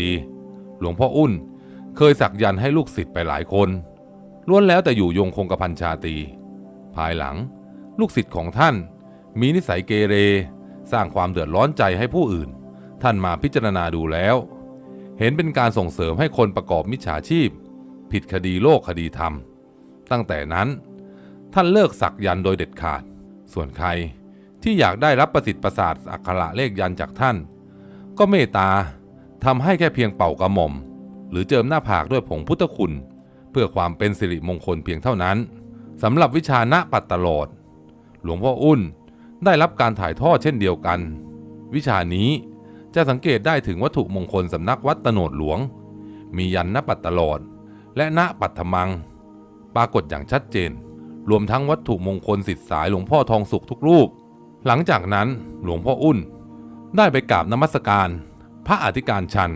ดีหลวงพ่ออุ่น เคยสักยันให้ลูกศิษย์ไปหลายคนล้วนแล้วแต่อยู่ยงคงกระพันชาตี ภายหลัง ลูกศิษย์ของท่าน มีนิสัยเกเร สร้างความเดือดร้อนใจให้ผู้อื่น ท่านมาพิจารณาดูแล้ว เห็นเป็นการส่งเสริมให้คนประกอบมิจฉาชีพ ผิดคดีโลกคดีธรรม ตั้งแต่นั้น ท่านเลิกสักยันโดยเด็ดขาด ส่วนใครที่อยากได้รับประสิทธิ์ประสาทอักขระเลขยันจากท่าน ก็เมตตา ทำให้แค่เพียงเป่ากระหม่อม หรือเจิมหน้าผากด้วยผงพุทธคุณ เพื่อความเป็นสิริมงคลเพียงเท่านั้นสำหรับวิชาณปัตตลอด หลวงพ่ออุ่นได้รับการถ่ายทอดเช่นเดียวกัน วิชานี้จะสังเกตได้ถึงวัตถุมงคลสำนักวัดตโนดหลวง มียันณปัตตลอด และณปัตถมัง ปรากฏอย่างชัดเจน รวมทั้งวัตถุมงคลสิทธิสายหลวงพ่อทองสุขทุกรูป หลังจากนั้นหลวงพ่ออุ่นได้ไปกราบนมัสการ พระอธิการชัน